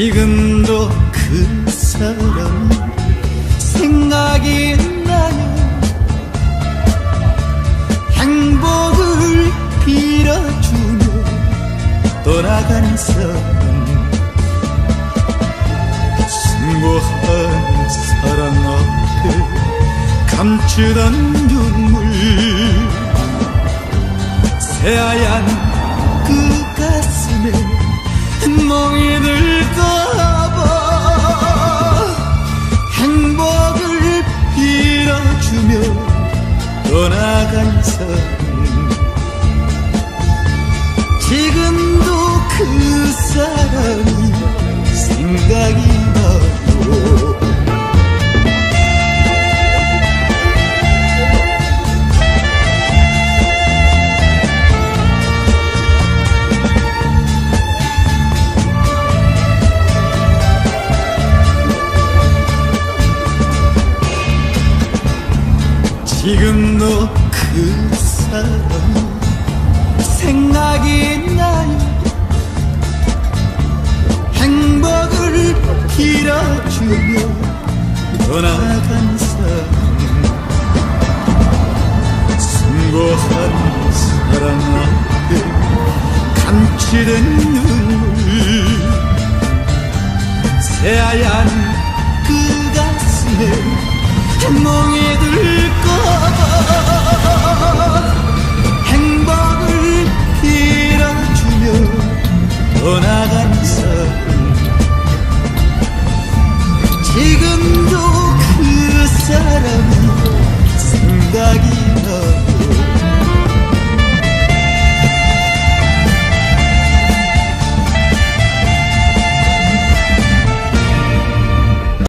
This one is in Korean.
지금도 그 사람 생각이 나요. 행복을 빌어주며 떠나간 사람. 숭고한 사랑 앞에 감추던 눈물. 새하얀 그 가슴에 멍이 들 떠 지금 너 그 사람 생각이 나요. 행복을 빌어주며 떠나간 사람. 숭고한 사랑 앞에 감치된 눈물 새하얀 그 가슴에 한 몽이 said